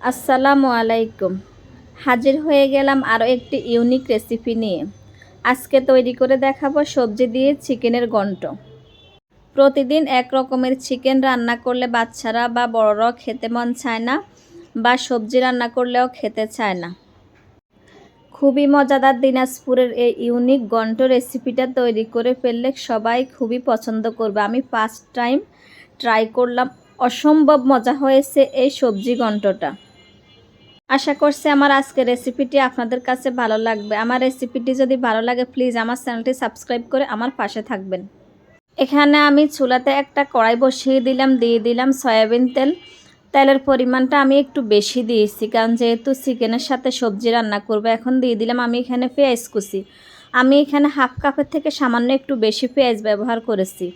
আসসালামু আলাইকুম। হাজির হয়ে গেলাম আরও একটি ইউনিক রেসিপি নিয়ে। আজকে তৈরি করে দেখাবো সবজি দিয়ে চিকেনের গন্ট প্রতিদিন এক রকমের চিকেন রান্না করলে বাচ্চারা বা বড়রাও খেতে মন চায় না বা সবজি রান্না করলেও খেতে চায় না। খুবই মজাদার দিনাজপুরের এই ইউনিক গন্ট রেসিপিটা তৈরি করে ফেললে সবাই খুবই পছন্দ করবে। আমি ফার্স্ট টাইম ট্রাই করলাম। অসম্ভব মজা হয়েছে এই সবজি গন্টটা আশা করছি আমার আজকের রেসিপিটি আপনাদের কাছে ভালো লাগবে। আমার রেসিপিটি যদি ভালো লাগে প্লিজ আমার চ্যানেলটি সাবস্ক্রাইব করে আমার পাশে থাকবেন। এখানে আমি চুলাতে একটা কড়াই বসিয়ে দিলাম, দিয়ে দিলাম সয়াবিন তেল। তেলের পরিমাণটা আমি একটু বেশি দিয়েছি, কারণ যেহেতু চিকেনের সাথে সবজি রান্না করব, এখন দিয়ে দিলাম আমি এখানে পেঁয়াজ কুচি। আমি এখানে হাফ কাপের থেকে সামান্য একটু বেশি পেঁয়াজ ব্যবহার করেছি।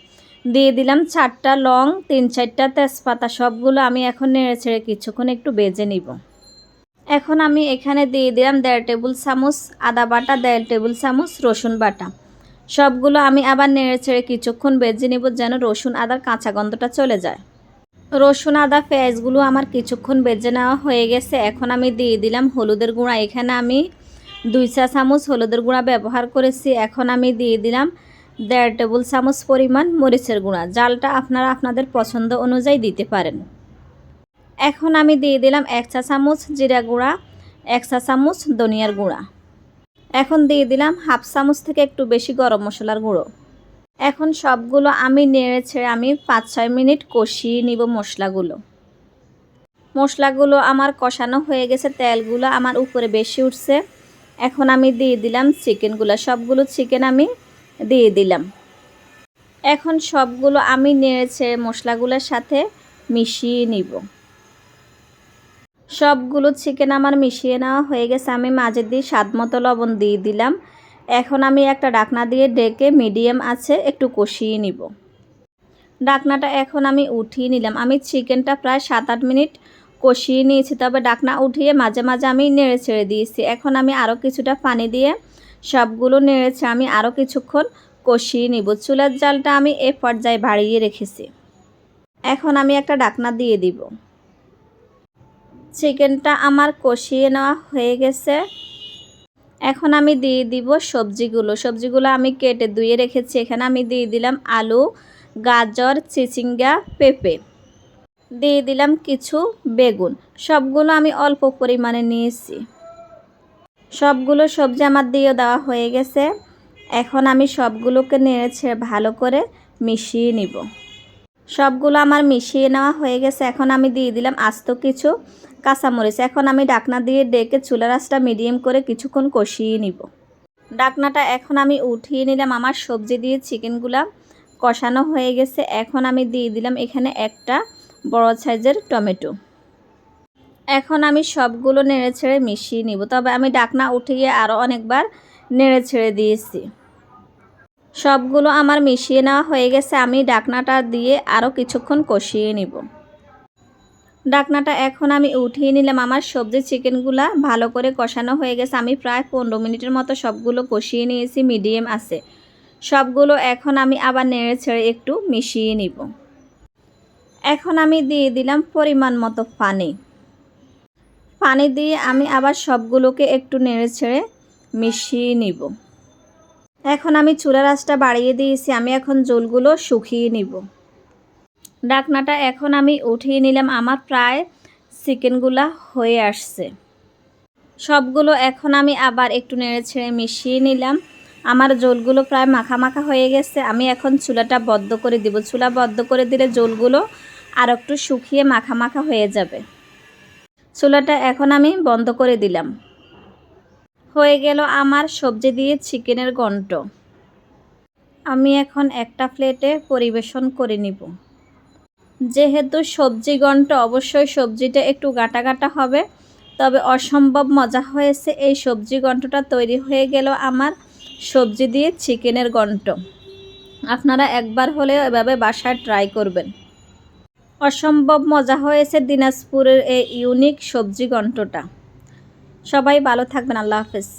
দিয়ে দিলাম চারটা লং, তিন চারটা তেজপাতা, সবগুলো আমি এখন নেড়ে ছেড়ে কিছুক্ষণ একটু বেজে নিব। এখন আমি এখানে দিয়ে দিলাম দেড় টেবিল চামচ আদা বাটা, দেড় টেবিল চামচ রসুন বাটা। সবগুলো আমি আবার নেড়ে ছেড়ে কিছুক্ষণ বেজে নেব যেন রসুন আদার কাঁচা গন্ধটা চলে যায়। রসুন আদা পেঁয়াজগুলো আমার কিছুক্ষণ বেজে নেওয়া হয়ে গেছে। এখন আমি দিয়ে দিলাম হলুদের গুঁড়া। এখানে আমি দুই চা চামচ হলুদের গুঁড়া ব্যবহার করেছি। এখন আমি দিয়ে দিলাম দেড় টেবিল চামচ পরিমাণ মরিচের গুঁড়া। জালটা আপনারা আপনাদের পছন্দ অনুযায়ী দিতে পারেন। এখন আমি দিয়ে দিলাম এক চা চামচ জিরা গুঁড়া, এক চা চামচ ধনিয়ার গুঁড়া। এখন দিয়ে দিলাম হাফ চামচ থেকে একটু বেশি গরম মশলার গুঁড়ো। এখন সবগুলো আমি নেড়ে ছেড়ে আমি পাঁচ ছয় মিনিট কষিয়ে নিব মশলাগুলো। মশলাগুলো আমার কষানো হয়ে গেছে, তেলগুলো আমার উপরে বেশি উঠছে। এখন আমি দিয়ে দিলাম চিকেনগুলো, সবগুলো চিকেন আমি দিয়ে দিলাম। এখন সবগুলো আমি নেড়ে ছেড়ে মশলাগুলোর সাথে মিশিয়ে নিব। সবগুলো চিকেন আমার মিশিয়ে নেওয়া হয়ে গেছে। আমি মাঝে দিয়ে স্বাদ মতো লবণ দিয়ে দিলাম। এখন আমি একটা ডাকনা দিয়ে ডেকে মিডিয়াম আছে, একটু কষিয়ে নিব। ডাকনাটা এখন আমি উঠিয়ে নিলাম। আমি চিকেনটা প্রায় সাত আট মিনিট কষিয়ে নিয়েছি, তবে ডাকনা উঠিয়ে মাঝে মাঝে আমি নেড়ে ছেড়ে দিয়েছি। এখন আমি আরও কিছুটা পানি দিয়ে সবগুলো নেড়েছে আমি আরও কিছুক্ষণ কষিয়ে নিব। চুলার জালটা আমি এ পর্যায়ে বাড়িয়ে রেখেছি। এখন আমি একটা ডাকনা দিয়ে দিব। চিকেনটা আমার কষিয়ে নেওয়া হয়ে গেছে। এখন আমি দিয়ে দিব সবজিগুলো। সবজিগুলো আমি কেটে ধুয়ে রেখেছি। এখানে আমি দিয়ে দিলাম আলু, গাজর, চিচিঙ্গা, পেঁপে। দিয়ে দিলাম কিছু বেগুন। সবগুলো আমি অল্প পরিমাণে নিয়েছি। সবগুলো সবজি আমার দিয়ে দেওয়া হয়ে গেছে। এখন আমি সবগুলোকে নেড়েছে ভালো করে মিশিয়ে নিব। সবগুলো আমার মিশিয়ে নেওয়া হয়ে গেছে। এখন আমি দিয়ে দিলাম আস্ত কিছু কাঁচামরিচ। এখন আমি ডাকনা দিয়ে ডেকে চুলা রাসটা মিডিয়াম করে কিছুক্ষণ কষিয়ে নিব। ডাকনাটা এখন আমি উঠিয়ে নিলাম। আমার সবজি দিয়ে চিকেনগুলা কষানো হয়ে গেছে। এখন আমি দিয়ে দিলাম এখানে একটা বড় সাইজের টমেটো। এখন আমি সবগুলো নেড়ে ছেড়ে মিশিয়ে নিব। তবে আমি ডাকনা উঠিয়ে আরও অনেকবার নেড়ে ছেড়ে দিয়েছি। সবগুলো আমার মিশিয়ে নেওয়া হয়ে গেছে। আমি ডাকনাটা দিয়ে আরও কিছুক্ষণ কষিয়ে নিব। ডাকনাটা এখন আমি উঠিয়ে নিলাম। আমার সবজি চিকেনগুলা ভালো করে কষানো হয়ে গেছে। আমি প্রায় পনেরো মিনিটের মতো সবগুলো কষিয়ে নিয়েছি, মিডিয়াম আছে। সবগুলো এখন আমি আবার নেড়ে ছেড়ে একটু মিশিয়ে নিব। এখন আমি দিয়ে দিলাম পরিমাণ মতো পানি। পানি দিয়ে আমি আবার সবগুলোকে একটু নেড়ে ছেড়ে মিশিয়ে নিব। এখন আমি চুলা আঁচটা বাড়িয়ে দিয়েছি। আমি এখন জলগুলো শুকিয়ে নিব। ডাকনাটা এখন আমি উঠিয়ে নিলাম। আমার প্রায় চিকেনগুলা হয়ে আসছে। সবগুলো এখন আমি আবার একটু নেড়ে ছেড়ে মিশিয়ে নিলাম। আমার জলগুলো প্রায় মাখা মাখা হয়ে গেছে। আমি এখন চুলাটা বদ্ধ করে দিব। চুলা বদ্ধ করে দিলে জলগুলো আর একটু শুকিয়ে মাখা মাখা হয়ে যাবে। চুলাটা এখন আমি বন্ধ করে দিলাম। হয়ে গেল আমার সবজি দিয়ে চিকেনের গন্ট আমি এখন একটা প্লেটে পরিবেশন করে নিব। যেহেতু সবজি গন্ট অবশ্যই সবজিটা একটু গাটা গাটা হবে, তবে অসম্ভব মজা হয়েছে এই সবজি গন্টটা তৈরি হয়ে গেল আমার সবজি দিয়ে চিকেনের গন্ট। আপনারা একবার হলেও এভাবে বাসায় ট্রাই করবেন। অসম্ভব মজা হয়েছে দিনাজপুরের এই ইউনিক সবজি গন্টটা সবাই ভালো থাকবেন, আল্লাহ হাফেজ।